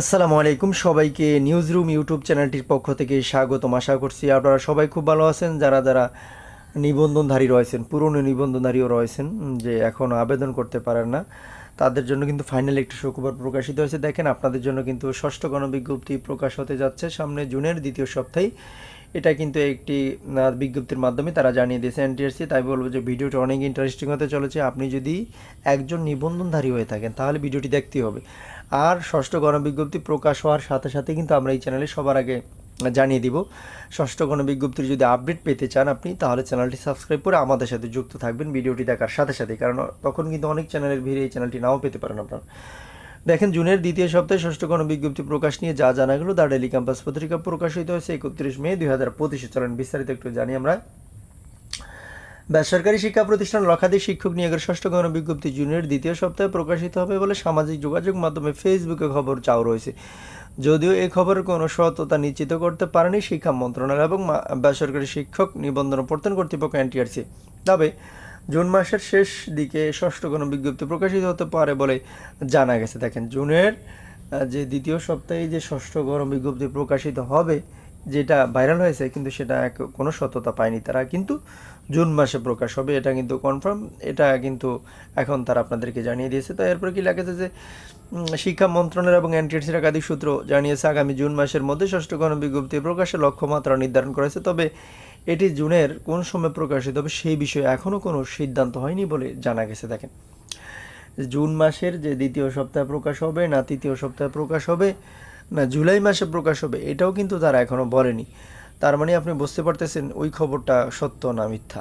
আসসালামু আলাইকুম সবাইকে নিউজ রুম ইউটিউব চ্যানেলটির পক্ষ থেকে স্বাগতম। আশা করছি আপনারা সবাই খুব ভালো আছেন, যারা যারা নিবন্ধনধারী রয়েছেন, পুরনো নিবন্ধনধারীও রয়েছেন, যে এখন আবেদন করতে পারেন না, তাদের জন্য কিন্তু ফাইনাল একটি শুক্রবার প্রকাশিত হয়েছে। দেখেন, আপনাদের জন্য কিন্তু ষষ্ঠ গণবিজ্ঞপ্তি প্রকাশ হতে যাচ্ছে সামনে জুনের দ্বিতীয় সপ্তাহে। এটা কিন্তু একটি বিজ্ঞপ্তির মাধ্যমে তারা জানিয়ে দিয়েছে এনটিআরসি। তাই বলব যে ভিডিওটি অনেক ইন্টারেস্টিং হতে চলেছে। আপনি যদি একজন নিবন্ধনধারী হয়ে থাকেন, তাহলে ভিডিওটি দেখতেই হবে। আর ষষ্ঠ গণবিজ্ঞপ্তি প্রকাশ হওয়ার সাথে সাথে কিন্তু আমরা এই চ্যানেলে সবার আগে জানিয়ে দিব। ষষ্ঠ গণবিজ্ঞপ্তির যদি আপডেট পেতে চান আপনি, তাহলে চ্যানেলটি সাবস্ক্রাইব করে আমাদের সাথে যুক্ত থাকবেন ভিডিওটি দেখার সাথে সাথে। কারণ তখন কিন্তু অনেক চ্যানেলের ভিড়ে এই চ্যানেলটি নাও পেতে পারেন আপনারা। দেখেন, জুনের দ্বিতীয় সপ্তাহে ষষ্ঠ গণবিজ্ঞপ্তি প্রকাশ নিয়ে যা জানা গেল, দ্য ডেলি ক্যাম্পাস পত্রিকা প্রকাশিত হয়েছে একত্রিশ মে দুই হাজার পঁচিশে। চলেন, বিস্তারিত একটু জানি আমরা। বেসরকারি শিক্ষা প্রতিষ্ঠান লক্ষাধিক শিক্ষক নিয়োগের ষষ্ঠ গণবিজ্ঞপ্তি জুনের দ্বিতীয় সপ্তাহে প্রকাশিত হবে বলে সামাজিক যোগাযোগ মাধ্যমে ফেসবুকে খবর চাও রয়েছে। যদিও এ খবরের কোনো সত্যতা নিশ্চিত করতে পারেনি শিক্ষা মন্ত্রণালয় এবং বেসরকারি শিক্ষক নিবন্ধন ও প্রত্যয়ন কর্তৃপক্ষ এনটিআরসি। তবে জুন মাসের শেষ দিকে ষষ্ঠ কোনো গণবিজ্ঞপ্তি প্রকাশিত হতে পারে বলে জানা গেছে। দেখেন, জুনের যে দ্বিতীয় সপ্তাহে যে ষষ্ঠ গরম গণবিজ্ঞপ্তি প্রকাশিত হবে, যেটা ভাইরাল হয়েছে, কিন্তু সেটা এক- কোনো সততা পায়নি তারা। কিন্তু জুন মাসে প্রকাশ হবে, এটা কিন্তু কনফার্ম, এটা কিন্তু এখন তারা আপনাদেরকে জানিয়ে দিয়েছে। তো এরপরে কি লেগেছে যে শিক্ষা মন্ত্রণালয় এবং এনটিএসির একাধিক সূত্র জানিয়েছে, আগামী জুন মাসের মধ্যে ষষ্ঠ গণবিজ্ঞপ্তি প্রকাশে লক্ষ্যমাত্রা নির্ধারণ করেছে তবে এটি জুনের কোন সময় প্রকাশিত হবে সেই বিষয়ে এখনও কোনো সিদ্ধান্ত হয়নি বলে জানা গেছে, দেখেন। জুন মাসের যে দ্বিতীয় সপ্তাহে প্রকাশ হবে না তৃতীয় সপ্তাহে প্রকাশ হবে, না জুলাই মাসে প্রকাশ হবে, এটাও কিন্তু তারা এখনও বলেনি। তার মানে আপনি বুঝতে পারতেছেন ওই খবরটা সত্য না মিথ্যা।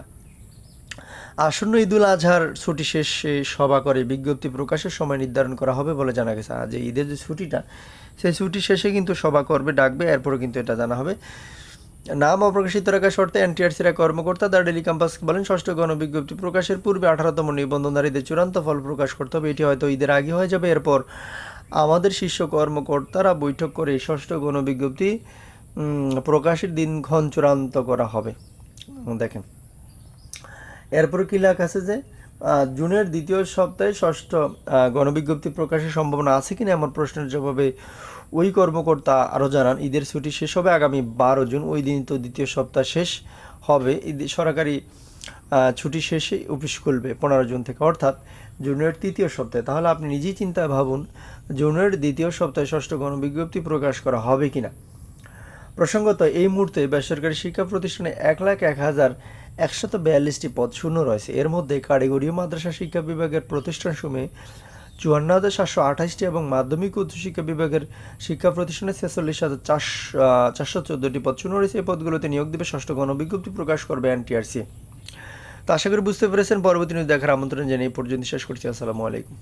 আসন্ন ঈদুল আজহার ছুটি শেষে সভা করে বিজ্ঞপ্তি প্রকাশের সময় নির্ধারণ করা হবে বলে জানা গেছে। আজ ঈদের যে ছুটিটা, সেই ছুটি শেষে কিন্তু সভা করবে, ডাকবে এরপরে কিন্তু এটা জানা হবে। নাম অপ্রকাশিত রাখার শর্তে এনটিআরসির কর্মকর্তা দ্য ডেলি ক্যাম্পাস বলেন, ষষ্ঠ গণবিজ্ঞপ্তি প্রকাশের পূর্বে আঠারোতম নিবন্ধনধারীদের চূড়ান্ত ফল প্রকাশ করতে হবে। এটি হয়তো ঈদের আগে হয়ে যাবে। এরপর আমাদের শীর্ষ কর্মকর্তারা বৈঠক করে ষষ্ঠ গণবিজ্ঞপ্তি প্রকাশের দিনক্ষণ চূড়ান্ত করা হবে। দেখেন। এরপর কি লেখা আছে যে জুনের দ্বিতীয় সপ্তাহে ষষ্ঠ গণবিজ্ঞপ্তি প্রকাশের সম্ভাবনা আছে কিনা এমন প্রশ্নের জবাবে ওই কর্মকর্তা আরও জানান, ঈদের ছুটি শেষ হবে আগামী বারো জুন, ওই দিন তো দ্বিতীয় সপ্তাহ শেষ হবে। ঈদ সরকারি ছুটি শেষে অফিস খুলবে পনেরো জুন থেকে, অর্থাৎ জুনের তৃতীয় সপ্তাহে। তাহলে আপনি নিজেই চিন্তায় ভাবুন, জুনের দ্বিতীয় সপ্তাহে ষষ্ঠ গণবিজ্ঞপ্তি প্রকাশ করা হবে কিনা। প্রসঙ্গত, এই মুহূর্তে বেসরকারি শিক্ষা প্রতিষ্ঠানে এক লাখ এক হাজার একশত বিয়াল্লিশটি পদ শূন্য রয়েছে। এর মধ্যে কারিগরি মাদ্রাসা শিক্ষা বিভাগের প্রতিষ্ঠানসমূহে চুয়ান্ন হাজার সাতশো আঠাশটি এবং মাধ্যমিক উচ্চশিক্ষা বিভাগের শিক্ষা প্রতিষ্ঠানে ছেচল্লিশ হাজার চারশো চারশো চোদ্দোটি পদ শূন্য রয়েছে। এই পদগুলোতে নিয়োগ দেবে ষষ্ঠ গণবিজ্ঞপ্তি প্রকাশ করবে এনটিআরসি। তো আশা করি বুঝতে পেরেছেন। পরবর্তী নিউজ দেখার আমন্ত্রণ জানিয়ে পর্যন্ত শেষ করছি। আসসালামু আলাইকুম।